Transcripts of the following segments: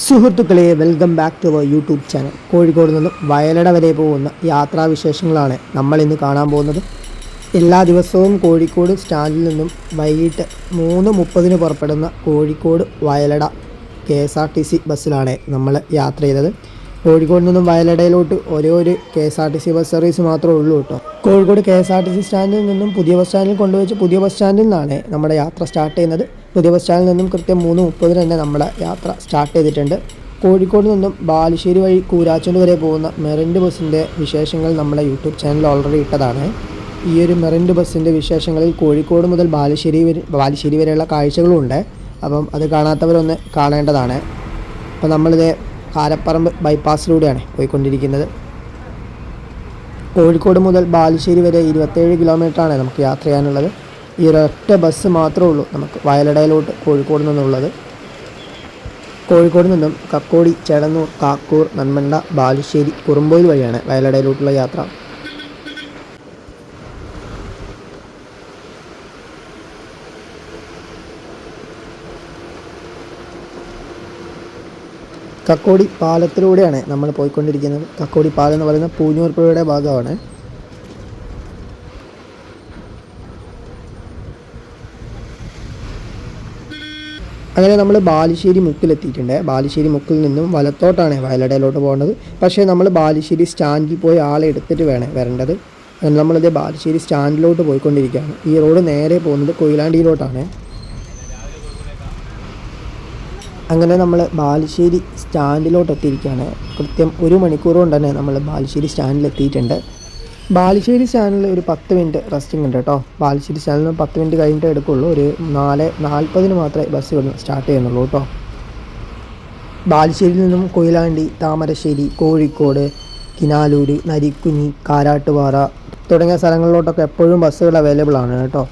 സുഹൃത്തുക്കളെ welcome back to our YouTube channel Kozhikode നിന്നും വയലട വരെ പോകുന്ന യാത്രാവിശേഷങ്ങളാണ് നമ്മൾ ഇന്ന് കാണാൻ പോകുന്നത്. എല്ലാ ദിവസവും കോഴിക്കോട് സ്റ്റാൻഡിൽ നിന്നും വൈകിട്ട് മൂന്ന് മുപ്പതിന് പുറപ്പെടുന്ന Kozhikode Vayalada K S R T C ബസ്സിലാണ് നമ്മൾ യാത്ര ചെയ്തത്. കോഴിക്കോട് നിന്നും വയലടയിലോട്ട് ഒരേ ഒരു K S R T C bus service മാത്രമേ ഉള്ളൂ കേട്ടോ. Kozhikode K S R T C സ്റ്റാൻഡിൽ നിന്നും പുതിയ ബസ് സ്റ്റാൻഡിൽ കൊണ്ടുവച്ച് പുതിയ ബസ് സ്റ്റാൻഡിൽ നിന്നാണ് നമ്മുടെ യാത്ര സ്റ്റാർട്ട് ചെയ്യുന്നത്. പുതിയ ബസ് സ്റ്റാൻഡിൽ നിന്നും കൃത്യം മൂന്ന് മുപ്പതിന് തന്നെ നമ്മുടെ യാത്ര സ്റ്റാർട്ട് ചെയ്തിട്ടുണ്ട്. കോഴിക്കോട് നിന്നും ബാലുശ്ശേരി വഴി കൂരാച്ചോണ്ട് വരെ പോകുന്ന മെറിൻഡ് ബസ്സിന്റെ വിശേഷങ്ങൾ നമ്മുടെ യൂട്യൂബ് ചാനൽ ഓൾറെഡി ഇട്ടതാണ്. ഈ ഒരു മെറിൻഡ് ബസ്സിന്റെ വിശേഷങ്ങളിൽ കോഴിക്കോട് മുതൽ ബാലുശ്ശേരി വരെ ബാലുശ്ശേരി വരെയുള്ള കാഴ്ചകളും ഉണ്ട് അപ്പം അത് കാണാത്തവരൊന്ന് കാണേണ്ടതാണ്. അപ്പോൾ നമ്മളിത് കാരപ്പറമ്പ് ബൈപ്പാസിലൂടെയാണ് പോയിക്കൊണ്ടിരിക്കുന്നത്. കോഴിക്കോട് മുതൽ ബാലുശ്ശേരി വരെ ഇരുപത്തേഴ് കിലോമീറ്ററാണ് നമുക്ക് യാത്ര ചെയ്യാനുള്ളത്. ഈ ഒരൊറ്റ ബസ് മാത്രമേ ഉള്ളൂ നമുക്ക് വയലടയിലോട്ട് കോഴിക്കോട് നിന്നുള്ളത്. കോഴിക്കോട് നിന്നും കക്കോടി ചേളന്നൂർ കാക്കൂർ നന്മണ്ട ബാലുശ്ശേരി കുറുമ്പോയിൽ വഴിയാണ് വയലടയിലോട്ടുള്ള യാത്ര. കക്കോടി പാലത്തിലൂടെയാണ് നമ്മൾ പോയിക്കൊണ്ടിരിക്കുന്നത്. കക്കോടി പാലം എന്ന് പറയുന്ന പൂഞ്ഞൂർ പുഴയുടെ ഭാഗമാണ്. അങ്ങനെ നമ്മൾ ബാലുശ്ശേരി മുക്കിലെത്തിയിട്ടുണ്ട്. ബാലുശ്ശേരി മുക്കിൽ നിന്നും വലത്തോട്ടാണ് വയലടയിലോട്ട് പോകേണ്ടത്. പക്ഷേ നമ്മൾ ബാലുശ്ശേരി സ്റ്റാൻഡിൽ പോയി ആളെ എടുത്തിട്ട് വേണം വരേണ്ടത്. നമ്മളിത് ബാലുശ്ശേരി സ്റ്റാൻഡിലോട്ട് പോയിക്കൊണ്ടിരിക്കുകയാണ്. ഈ റോഡ് നേരെ പോകുന്നത് കൊയിലാണ്ടിയിലോട്ടാണ്. അങ്ങനെ നമ്മൾ ബാലുശ്ശേരി സ്റ്റാൻഡിലോട്ട് എത്തിയിരിക്കുകയാണ് കൃത്യം ഒരു മണിക്കൂർ കൊണ്ട് തന്നെ നമ്മൾ ബാലുശ്ശേരി സ്റ്റാൻഡിൽ എത്തിയിട്ടുണ്ട് ബാലുശ്ശേരി സ്റ്റാൻഡിൽ ഒരു പത്ത് മിനിറ്റ് റെസ്റ്റിംഗ് ഉണ്ട് കേട്ടോ. ബാലുശ്ശേരി സ്റ്റാൻഡിൽ നിന്ന് പത്ത് മിനിറ്റ് കഴിഞ്ഞിട്ട് എടുക്കുള്ളൂ. ഒരു നാല് നാൽപ്പതിന് മാത്രമേ ബസ് ഇവിടുന്ന് സ്റ്റാർട്ട് ചെയ്യുന്നുള്ളൂ കേട്ടോ. ബാലുശ്ശേരിയിൽ നിന്നും കൊയിലാണ്ടി താമരശ്ശേരി കോഴിക്കോട് കിനാലൂര് നരിക്കുനി കാരാട്ടുപാറ തുടങ്ങിയ സ്ഥലങ്ങളിലോട്ടൊക്കെ എപ്പോഴും ബസ്സുകൾ അവൈലബിൾ ആണ് കേട്ടോ.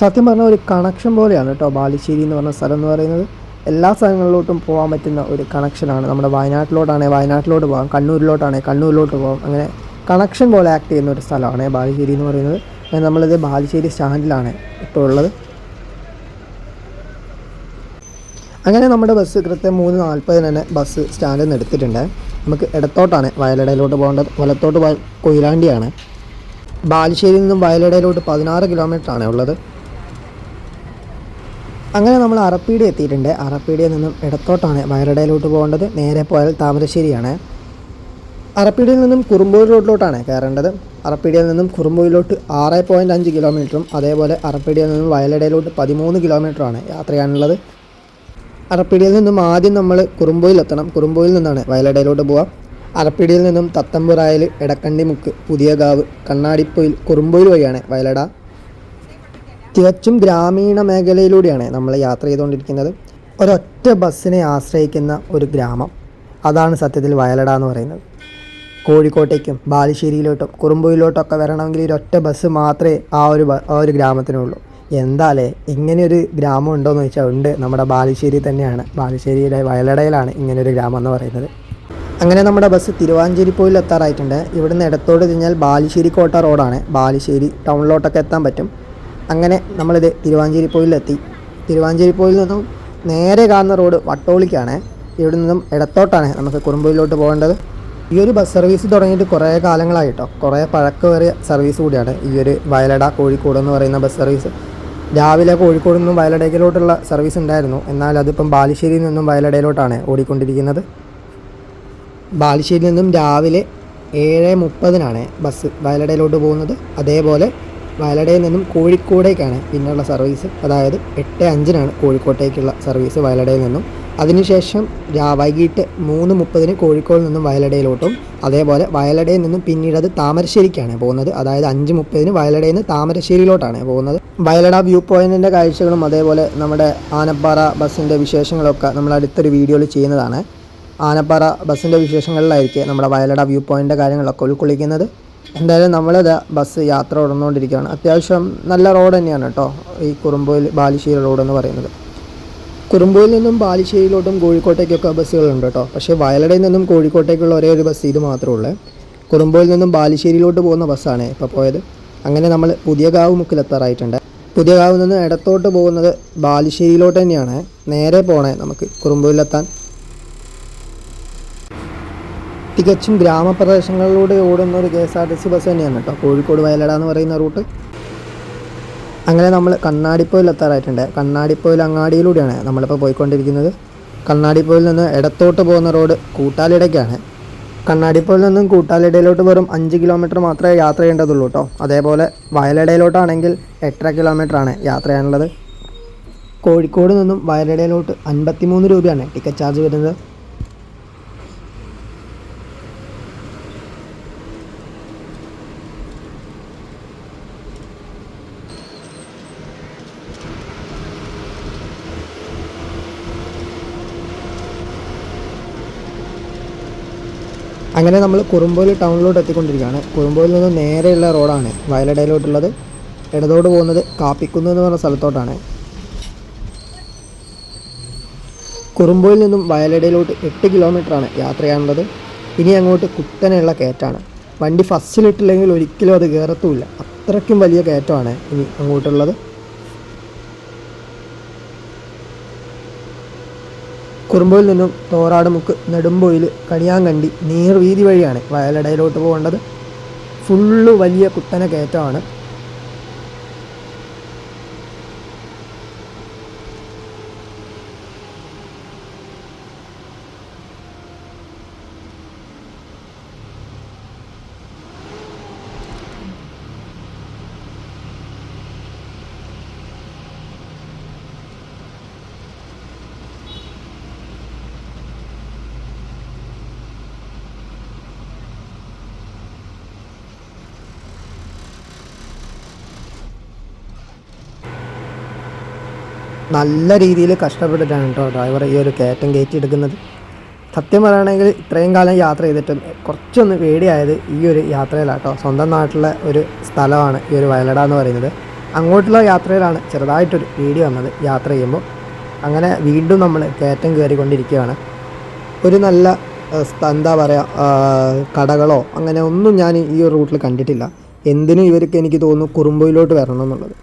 സത്യം പറഞ്ഞാൽ ഒരു കണക്ഷൻ പോലെയാണ് കേട്ടോ ബാലുശ്ശേരി എന്ന് പറഞ്ഞ സ്ഥലം എന്ന് പറയുന്നത്. എല്ലാ സ്ഥലങ്ങളിലോട്ടും പോകാൻ പറ്റുന്ന ഒരു കണക്ഷനാണ് നമ്മുടെ വയനാട്ടിലോട്ടാണെങ്കിൽ വയനാട്ടിലോട്ട് പോകാം കണ്ണൂരിലോട്ടാണെങ്കിൽ കണ്ണൂരിലോട്ട് പോകാം അങ്ങനെ കണക്ഷൻ പോലെ ആക്ട് ചെയ്യുന്ന ഒരു സ്ഥലമാണ് ബാലുശ്ശേരി എന്ന് പറയുന്നത്. അങ്ങനെ നമ്മളിത് ബാലുശ്ശേരി സ്റ്റാൻഡിലാണ് ഇപ്പോൾ ഉള്ളത്. അങ്ങനെ നമ്മുടെ ബസ് കൃത്യം മൂന്ന് നാൽപ്പതിന് തന്നെ ബസ് സ്റ്റാൻഡിൽ നിന്ന് എടുത്തിട്ടുണ്ട്. നമുക്ക് ഇടത്തോട്ടാണ് വയലടയിലോട്ട് പോകേണ്ടത്. വലത്തോട്ട് കൊയിലാണ്ടിയാണ്. ബാലുശ്ശേരിയിൽ നിന്നും വയലടയിലോട്ട് പതിനാറ് കിലോമീറ്റർ ആണ് ഉള്ളത്. അങ്ങനെ നമ്മൾ അറപ്പീടി എത്തിയിട്ടുണ്ട്. അറപ്പീടിയിൽ നിന്നും ഇടത്തോട്ടാണ് വയറടയിലോട്ട് പോകേണ്ടത്. നേരെ പോയാൽ താമരശ്ശേരിയാണ്. അറപ്പീടിയിൽ നിന്നും കുറുമ്പോയി റോഡിലോട്ടാണ് കയറേണ്ടത്. അറപ്പീടിയിൽ നിന്നും കുറുമ്പോയിലോട്ട് ആറ് പോയിന്റ് അഞ്ച് കിലോമീറ്ററും അതേപോലെ അറപ്പീടിയിൽ നിന്നും വയലടയിലോട്ട് പതിമൂന്ന് കിലോമീറ്ററാണ് യാത്ര ചെയ്യാനുള്ളത് അറപ്പീടിയിൽ നിന്നും ആദ്യം നമ്മൾ കുറുമ്പോയിലെത്തണം കുറുമ്പോയിൽ നിന്നാണ് വയലടയിലോട്ട് പോവാം അറപ്പീടിയിൽ നിന്നും തത്തമ്പുറായൽ എടക്കണ്ടിമുക്ക് പുതിയകാവ് കണ്ണാടിപ്പൊയിൽ കുറുമ്പോയിൽ വഴിയാണ് വയലട. തികച്ചും ഗ്രാമീണ മേഖലയിലൂടെയാണ് നമ്മൾ യാത്ര ചെയ്തുകൊണ്ടിരിക്കുന്നത്. ഒരൊറ്റ ബസ്സിനെ ആശ്രയിക്കുന്ന ഒരു ഗ്രാമം. അതാണ് സത്യത്തിൽ വയലട എന്ന് പറയുന്നത്. കോഴിക്കോട്ടേക്കും ബാലുശ്ശേരിയിലോട്ടും കുറുമ്പൂരിലോട്ടൊക്കെ വരണമെങ്കിൽ ഒരൊറ്റ ബസ് മാത്രമേ ആ ഒരു ആ ഒരു ഗ്രാമത്തിനുള്ളൂ. എന്താലേ ഇങ്ങനെയൊരു ഗ്രാമം ഉണ്ടോയെന്ന് ചോദിച്ചാൽ ഉണ്ട്. നമ്മുടെ ബാലുശ്ശേരി തന്നെയാണ്. ബാലുശ്ശേരിയുടെ വയലടയിലാണ് ഇങ്ങനെയൊരു ഗ്രാമം എന്ന് പറയുന്നത്. അങ്ങനെ നമ്മുടെ ബസ് തിരുവാഞ്ചേരി പോയിൽ എത്താറായിട്ടുണ്ട്. ഇവിടുന്ന് ഇടത്തോട് തിരിഞ്ഞാൽ ബാലുശ്ശേരി കോട്ട റോഡാണ്. ബാലുശ്ശേരി ടൗണിലോട്ടൊക്കെ എത്താൻ പറ്റും. അങ്ങനെ നമ്മളിത് തിരുവാഞ്ചേരി പോയിലെത്തി. തിരുവാഞ്ചേരി പോയിൽ നിന്നും നേരെ കാണുന്ന റോഡ് വട്ടോളിക്കാണ്. ഇവിടെ നിന്നും ഇടത്തോട്ടാണ് നമുക്ക് കുറുമ്പൂരിലോട്ട് പോകേണ്ടത്. ഈ ഒരു ബസ് സർവീസ് തുടങ്ങിയിട്ട് കുറേ കാലങ്ങളായിട്ടോ. കുറേ പഴക്കമേറിയ സർവീസ് കൂടിയാണ് ഈ ഒരു വയലട കോഴിക്കോട് എന്ന് പറയുന്ന ബസ് സർവീസ്. രാവിലെ കോഴിക്കോട് നിന്നും വയലടയിലോട്ടുള്ള സർവീസ് ഉണ്ടായിരുന്നു. എന്നാൽ അതിപ്പം ബാലുശ്ശേരിയിൽ നിന്നും വയലടയിലോട്ടാണ് ഓടിക്കൊണ്ടിരിക്കുന്നത്. ബാലുശ്ശേരിയിൽ നിന്നും രാവിലെ ഏഴ് മുപ്പതിനാണ് ബസ് വയലടയിലോട്ട് പോകുന്നത്. അതേപോലെ വയലടയിൽ നിന്നും കോഴിക്കോടേക്കാണ് പിന്നെയുള്ള സർവീസ്. അതായത് എട്ട് അഞ്ചിനാണ് കോഴിക്കോട്ടേക്കുള്ള സർവീസ് വയലടയിൽ നിന്നും. അതിനുശേഷം വൈകിട്ട് മൂന്ന് മുപ്പതിന് കോഴിക്കോട് നിന്നും വയലടയിലോട്ടും. അതേപോലെ വയലടയിൽ നിന്നും പിന്നീട് അത് താമരശ്ശേരിക്കാണ് പോകുന്നത്. അതായത് അഞ്ച് മുപ്പതിന് വയലടയിൽ നിന്ന് താമരശ്ശേരിയിലോട്ടാണ് പോകുന്നത്. വയലട വ്യൂ പോയിന്റിന്റെ കാഴ്ചകളും അതേപോലെ നമ്മുടെ ആനപ്പാറ ബസ്സിന്റെ വിശേഷങ്ങളൊക്കെ നമ്മൾ അടുത്തൊരു വീഡിയോയിൽ ചെയ്യുന്നതാണ്. ആനപ്പാറ ബസ്സിന്റെ വിശേഷങ്ങളിലായിരിക്കും നമ്മുടെ വയലട വ്യൂ പോയിന്റ് കാര്യങ്ങളൊക്കെ ഉൾക്കൊള്ളിക്കുന്നത്. എന്തായാലും നമ്മളിത് ബസ് യാത്ര തുടർന്നുകൊണ്ടിരിക്കുകയാണ് അത്യാവശ്യം നല്ല റോഡ് തന്നെയാണ് കേട്ടോ ഈ കുറുമ്പോയിൽ ബാലുശ്ശേരി റോഡ് എന്ന് പറയുന്നത്. കുറുമ്പോയിൽ നിന്നും ബാലുശ്ശേരിയിലോട്ടും കോഴിക്കോട്ടേക്കൊക്കെ ബസ്സുകളുണ്ട് കേട്ടോ. പക്ഷേ വയലടയിൽ നിന്നും കോഴിക്കോട്ടേക്കുള്ള ഒരേ ഒരു ബസ് ഇത് മാത്രമേ ഉള്ളൂ. കുറുമ്പോയിൽ നിന്നും ബാലുശ്ശേരിയിലോട്ട് പോകുന്ന ബസ്സാണ് ഇപ്പോൾ പോയത്. അങ്ങനെ നമ്മൾ പുതിയ കാവ് മുക്കിലെത്താറായിട്ടുണ്ട്. പുതിയകാവിൽ നിന്ന് ഇടത്തോട്ട് പോകുന്നത് ബാലുശ്ശേരിയിലോട്ട് തന്നെയാണ്. നേരെ പോണേ നമുക്ക് കുറുമ്പൂരിലെത്താൻ തികച്ചും ഗ്രാമപ്രദേശങ്ങളിലൂടെ ഓടുന്ന ഒരു K S R T C bus തന്നെയാണ് കേട്ടോ. കോഴിക്കോട് വയലട എന്ന് പറയുന്ന റൂട്ട്. അങ്ങനെ നമ്മൾ കണ്ണാടിപ്പോയിൽ എത്താറായിട്ടുണ്ട്. കണ്ണാടിപ്പോയിൽ അങ്ങാടിയിലൂടെയാണ് നമ്മളിപ്പോൾ പോയിക്കൊണ്ടിരിക്കുന്നത്. കണ്ണാടിപ്പോയിൽ നിന്ന് ഇടത്തോട്ട് പോകുന്ന റോഡ് കൂട്ടാലിടയ്ക്കാണ്. കണ്ണാടിപ്പോയിൽ നിന്നും കൂട്ടാലിടയിലോട്ട് വെറും അഞ്ച് കിലോമീറ്റർ മാത്രമേ യാത്ര ചെയ്യേണ്ടതുള്ളൂ കേട്ടോ. അതേപോലെ വയലടയിലോട്ടാണെങ്കിൽ എട്ടര കിലോമീറ്റർ ആണ് യാത്ര ചെയ്യാനുള്ളത്. കോഴിക്കോട് നിന്നും വയലടയിലോട്ട് അൻപത്തിമൂന്ന് രൂപയാണ് ടിക്കറ്റ് ചാർജ് വരുന്നത്. അങ്ങനെ നമ്മൾ കുറുമ്പോയിൽ ടൗണിലോട്ട് എത്തിക്കൊണ്ടിരിക്കുകയാണ്. കുറുമ്പോയിൽ നിന്ന് നേരെയുള്ള റോഡാണ് വയലടയിലോട്ടുള്ളത്. ഇടതോട് പോകുന്നത് കാപ്പിക്കുന്ന് എന്ന് പറഞ്ഞ സ്ഥലത്തോട്ടാണ്. കുറുമ്പോയിൽ നിന്നും വയലടയിലോട്ട് എട്ട് കിലോമീറ്ററാണ് യാത്ര ചെയ്യാനുള്ളത്. ഇനി അങ്ങോട്ട് കുത്തനെയുള്ള കയറ്റാണ് വണ്ടി ഫസ്റ്റിലിട്ടില്ലെങ്കിൽ ഒരിക്കലും അത് കയറത്തുമില്ല. അത്രയ്ക്കും വലിയ കയറ്റമാണ് ഇനി അങ്ങോട്ടുള്ളത്. കുറുമ്പോയിൽ നിന്നും തോറാടുമുക്ക് നെടുമ്പോയിൽ കണിയാങ്കണ്ടി നീർവീതി വഴിയാണ് വയലടയിലോട്ട് പോകേണ്ടത്. ഫുള്ള് വലിയ കുത്തനെ കയറ്റമാണ്. നല്ല രീതിയിൽ കഷ്ടപ്പെട്ടിട്ടാണ് കേട്ടോ ഡ്രൈവർ ഈ ഒരു കയറ്റം എടുക്കുന്നത് സത്യം പറയുകയാണെങ്കിൽ ഇത്രയും കാലം യാത്ര ചെയ്തിട്ടും കുറച്ചൊന്ന് പേടിയായത് ഈ ഒരു യാത്രയിലാട്ടോ സ്വന്തം നാട്ടിലെ ഒരു സ്ഥലമാണ് ഈ ഒരു വയലട എന്ന് പറയുന്നത്. അങ്ങോട്ടുള്ള യാത്രയിലാണ് ചെറുതായിട്ടൊരു പേടി വന്നത് യാത്ര ചെയ്യുമ്പോൾ. അങ്ങനെ വീണ്ടും നമ്മൾ കയറ്റം കയറിക്കൊണ്ടിരിക്കുകയാണ്. ഒരു നല്ല എന്താ പറയുക കടകളോ അങ്ങനെ ഒന്നും ഞാൻ ഈ ഒരു റൂട്ടിൽ കണ്ടിട്ടില്ല. എന്തിനും ഇവർക്ക് എനിക്ക് തോന്നുന്നു കുറുമ്പയിലോട്ട് വരണം എന്നുള്ളത്.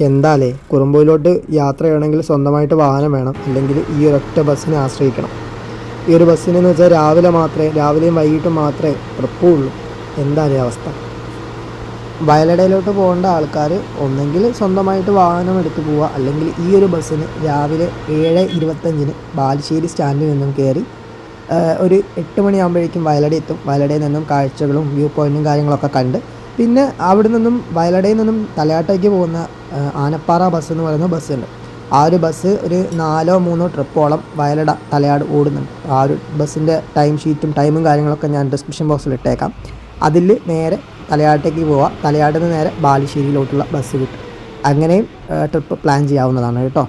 എന്താലേ കുറുമ്പോയിലോട്ട് യാത്ര ചെയ്യണമെങ്കിൽ സ്വന്തമായിട്ട് വാഹനം വേണം. അല്ലെങ്കിൽ ഈ ഒരൊറ്റ ബസ്സിനെ ആശ്രയിക്കണം. ഈ ഒരു ബസ്സിന് എന്ന് വെച്ചാൽ രാവിലെ മാത്രമേ രാവിലെയും വൈകിട്ടും മാത്രമേ ഉറപ്പുള്ളൂ എന്താലേ അവസ്ഥ? വയലടയിലോട്ട് പോകേണ്ട ആൾക്കാർ ഒന്നെങ്കിൽ സ്വന്തമായിട്ട് വാഹനം എടുത്ത് പോവുക. അല്ലെങ്കിൽ ഈ ഒരു ബസ്സിന് രാവിലെ ഏഴ് ഇരുപത്തഞ്ചിന് ബാലുശ്ശേരി സ്റ്റാൻഡിൽ നിന്നും കയറി ഒരു എട്ട് മണിയാകുമ്പോഴേക്കും വയലട എത്തും വയലടയിൽ നിന്നും കാഴ്ചകളും വ്യൂ പോയിന്റും കാര്യങ്ങളൊക്കെ കണ്ട് പിന്നെ അവിടെ നിന്നും വയലടയിൽ നിന്നും തലയാട്ടേക്ക് പോകുന്ന ആനപ്പാറ ബസ് എന്ന് പറയുന്ന ബസ്സുണ്ട് ആ ഒരു ബസ് ഒരു നാലോ മൂന്നോ ട്രിപ്പോളം വയലട തലയാട് ഓടുന്നുണ്ട്. ആ ഒരു ബസ്സിന്റെ ടൈം ഷീറ്റും ടൈമും കാര്യങ്ങളൊക്കെ ഞാൻ ഡിസ്ക്രിപ്ഷൻ ബോക്സിൽ ഇട്ടേക്കാം. അതിൽ നേരെ തലയാട്ടേക്ക് പോവാം. തലയാട്ടിൽ നിന്ന് നേരെ ബാലുശ്ശേരിയിലോട്ടുള്ള ബസ് കിട്ടും. അങ്ങനെയും ട്രിപ്പ് പ്ലാൻ ചെയ്യാവുന്നതാണ് കേട്ടോ.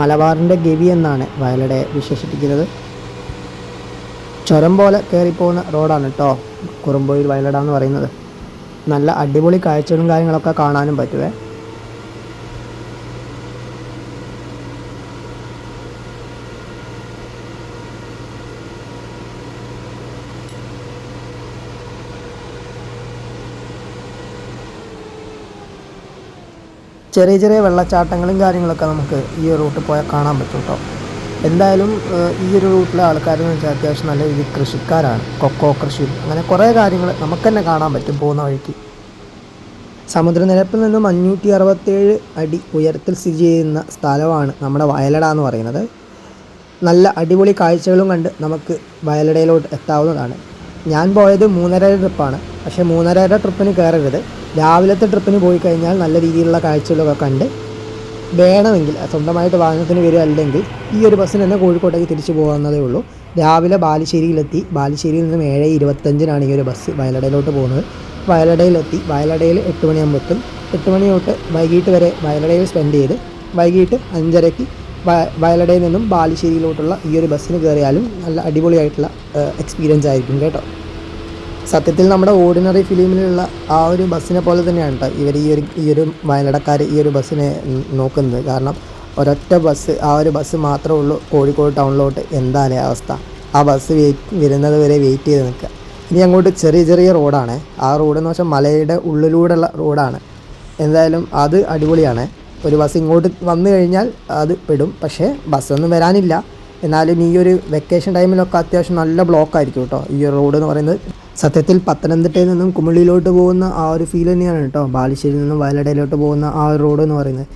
മലബാറിന്റെ ഗവി എന്നാണ് വയലടയെ വിശേഷിപ്പിക്കുന്നത്. ചുരം പോലെ കയറിപ്പോകുന്ന റോഡാണ് കേട്ടോ കുറുമ്പോയിൽ വയലട എന്ന് പറയുന്നത്. നല്ല അടിപൊളി കാഴ്ചകളും കാര്യങ്ങളൊക്കെ കാണാനും പറ്റുവേ. ചെറിയ ചെറിയ വെള്ളച്ചാട്ടങ്ങളും കാര്യങ്ങളൊക്കെ നമുക്ക് ഈ ഒരു റൂട്ടിൽ പോയാൽ കാണാൻ പറ്റും കേട്ടോ എന്തായാലും ഈ ഒരു റൂട്ടിലെ ആൾക്കാരെന്ന് വെച്ചാൽ അത്യാവശ്യം നല്ല രീതിയിൽ കൃഷിക്കാരാണ്. കൊക്കോ കൃഷി അങ്ങനെ കുറേ കാര്യങ്ങൾ നമുക്ക് തന്നെ കാണാൻ പറ്റും പോകുന്ന വഴിക്ക്. സമുദ്രനിരപ്പിൽ നിന്നും അഞ്ഞൂറ്റി അറുപത്തേഴ് അടി ഉയരത്തിൽ സ്ഥിതി ചെയ്യുന്ന സ്ഥലമാണ് നമ്മുടെ വയലട എന്ന് പറയുന്നത്. നല്ല അടിപൊളി കാഴ്ചകളും കണ്ട് നമുക്ക് വയലടയിലോട്ട് എത്താവുന്നതാണ്. ഞാൻ പോയത് മൂന്നര ട്രിപ്പാണ്. പക്ഷേ മൂന്നര ട്രിപ്പിന് കയറരുത്. രാവിലത്തെ ട്രിപ്പിന് പോയി കഴിഞ്ഞാൽ നല്ല രീതിയിലുള്ള കാഴ്ചകളൊക്കെ കണ്ട് വേണമെങ്കിൽ സ്വന്തമായിട്ട് വാഹനത്തിന് വരിക അല്ലെങ്കിൽ ഈ ഒരു ബസ്സിന് തന്നെ കോഴിക്കോട്ടേക്ക് തിരിച്ചു പോകാവുന്നതേ ഉള്ളൂ. രാവിലെ ബാലുശ്ശേരിയിലെത്തി. ബാലുശ്ശേരിയിൽ നിന്നും ഏഴ് ഇരുപത്തഞ്ചിനാണ് ഈ ഒരു ബസ് വയലടയിലോട്ട് പോകുന്നത്. വയലടയിലെത്തി. വയലടയിൽ എട്ട് മണിയാകുമ്പോൾ എത്തും എട്ട് മണി തൊട്ട് വൈകിട്ട് വരെ വയലടയിൽ സ്പെൻഡ് ചെയ്ത് വൈകിട്ട് അഞ്ചരയ്ക്ക് വയലടയിൽ നിന്നും ബാലുശ്ശേരിയിലോട്ടുള്ള ഈ ഒരു ബസ്സിന് കയറിയാലും നല്ല അടിപൊളിയായിട്ടുള്ള എക്സ്പീരിയൻസ് ആയിരിക്കും കേട്ടോ. സത്യത്തിൽ നമ്മുടെ ഓർഡിനറി ഫിലിമിലുള്ള ആ ഒരു ബസ്സിനെ പോലെ തന്നെയാണ് കേട്ടോ ഇവർ ഈ ഒരു ഈ ഒരു വയലടക്കാർ ഈ ഒരു ബസ്സിനെ നോക്കുന്നത്. കാരണം ഒരൊറ്റ ബസ് ആ ഒരു ബസ് മാത്രമേ ഉള്ളൂ കോഴിക്കോട് ടൗണിലോട്ട്. എന്താണ് അവസ്ഥ? ആ ബസ് വെയിറ്റ് വരുന്നത് വരെ വെയിറ്റ് ചെയ്ത് നിൽക്കുക. ഇനി അങ്ങോട്ട് ചെറിയ ചെറിയ റോഡാണ്. ആ റോഡെന്ന് വെച്ചാൽ മലയുടെ ഉള്ളിലൂടെയുള്ള റോഡാണ്. എന്തായാലും അത് അടിപൊളിയാണ്. ഒരു ബസ് ഇങ്ങോട്ട് വന്നു കഴിഞ്ഞാൽ അത് പെടും. പക്ഷേ ബസ്സൊന്നും വരാനില്ല. എന്നാലും ഈ ഒരു വെക്കേഷൻ ടൈമിലൊക്കെ അത്യാവശ്യം നല്ല ബ്ലോക്ക് ആയിരിക്കും കേട്ടോ. ഈ റോഡ് എന്ന് പറയുന്നത്. സത്യത്തിൽ പത്തനംതിട്ടയിൽ നിന്നും കുമിളിയിലോട്ട് പോകുന്ന ആ ഒരു ഫീൽ തന്നെയാണ് കേട്ടോ. ബാലുശ്ശേരിയിൽ നിന്നും വയലടയിലോട്ട് പോകുന്ന ആ ഒരു റോഡ് എന്ന് പറയുന്നത്.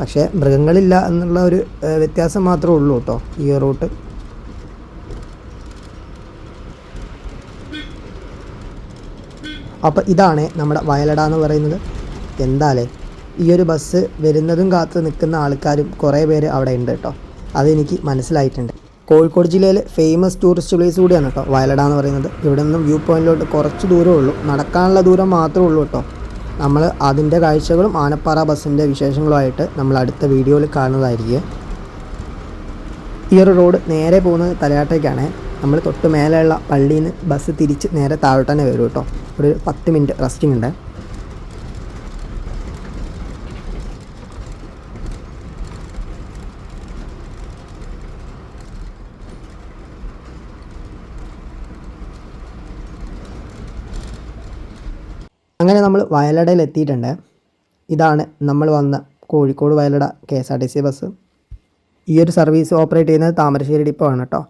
പക്ഷേ മൃഗങ്ങളില്ല എന്നുള്ള ഒരു വ്യത്യാസം മാത്രമേ ഉള്ളൂ കേട്ടോ ഈ റൂട്ട് അപ്പോൾ ഇതാണ് നമ്മുടെ വയലട എന്ന് പറയുന്നത്. എന്താലേ? ഈ ഒരു ബസ് വരുന്നതും കാത്ത് നിൽക്കുന്ന ആൾക്കാരും കുറേ പേര് അവിടെ ഉണ്ട് കേട്ടോ അതെനിക്ക് മനസ്സിലായിട്ടുണ്ട്. കോഴിക്കോട് ജില്ലയിലെ ഫേമസ് ടൂറിസ്റ്റ് പ്ലേസ് കൂടിയാണ് കേട്ടോ വയലട എന്ന് പറയുന്നത്. ഇവിടെ നിന്നും വ്യൂ പോയിന്റിലോട്ട് കുറച്ച് ദൂരമേ ഉള്ളൂ. നടക്കാനുള്ള ദൂരം മാത്രമേ ഉള്ളൂ കേട്ടോ നമ്മൾ അതിന്റെ കാഴ്ചകളും ആനപ്പാറ ബസ്സിന്റെ വിശേഷങ്ങളുമായിട്ട് നമ്മൾ അടുത്ത വീഡിയോയിൽ കാണുന്നതായിരിക്കും. ഈ ഒരു റോഡ് നേരെ പോകുന്നത് തലയാട്ടേക്കാണ്. നമ്മൾ തൊട്ട് മേലെയുള്ള പള്ളിയിൽ നിന്ന് ബസ് തിരിച്ച് നേരെ താഴോട്ട് തന്നെ വരും കേട്ടോ ഒരു പത്ത് മിനിറ്റ് റെസ്റ്റിംഗ് ഉണ്ട്. അങ്ങനെ നമ്മൾ വയലടയിൽ എത്തിയിട്ടുണ്ട് ഇതാണ് നമ്മൾ വന്ന Kozhikode Vayalada K S R T C bus ഈ ഒരു സർവീസ് ഓപ്പറേറ്റ് ചെയ്യുന്നത് താമരശ്ശേരി ഡിപ്പോ ആണ് കേട്ടോ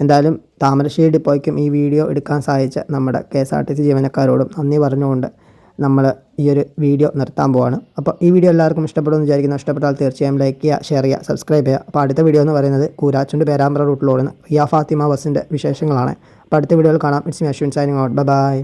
എന്തായാലും താമരശ്ശേരി ഡിപ്പോയ്ക്കും ഈ വീഡിയോ എടുക്കാൻ സഹായിച്ച നമ്മുടെ K S R T C ജീവനക്കാരോടും നന്ദി പറഞ്ഞുകൊണ്ട് നമ്മൾ ഈ ഒരു വീഡിയോ നിർത്താൻ പോവാണ്. അപ്പോൾ ഈ വീഡിയോ എല്ലാവർക്കും ഇഷ്ടപ്പെടുമെന്ന് വിചാരിക്കുന്നു. ഇഷ്ടപ്പെട്ടാൽ തീർച്ചയായും ലൈക്ക് ചെയ്യുക ഷെയർ ചെയ്യുക സബ്സ്ക്രൈബ് ചെയ്യുക. അപ്പോൾ അടുത്ത വീഡിയോ എന്ന് പറയുന്നത് കൂരാച്ചുണ്ട് പേരാമ്പ്ര റൂട്ടിലോടുന്ന റിയ ഫാത്തിമ ബസ്സിന്റെ വിശേഷങ്ങളാണ്. അപ്പോൾ അടുത്ത വീഡിയോയിൽ കാണാം. It's me Ashwin signing out bye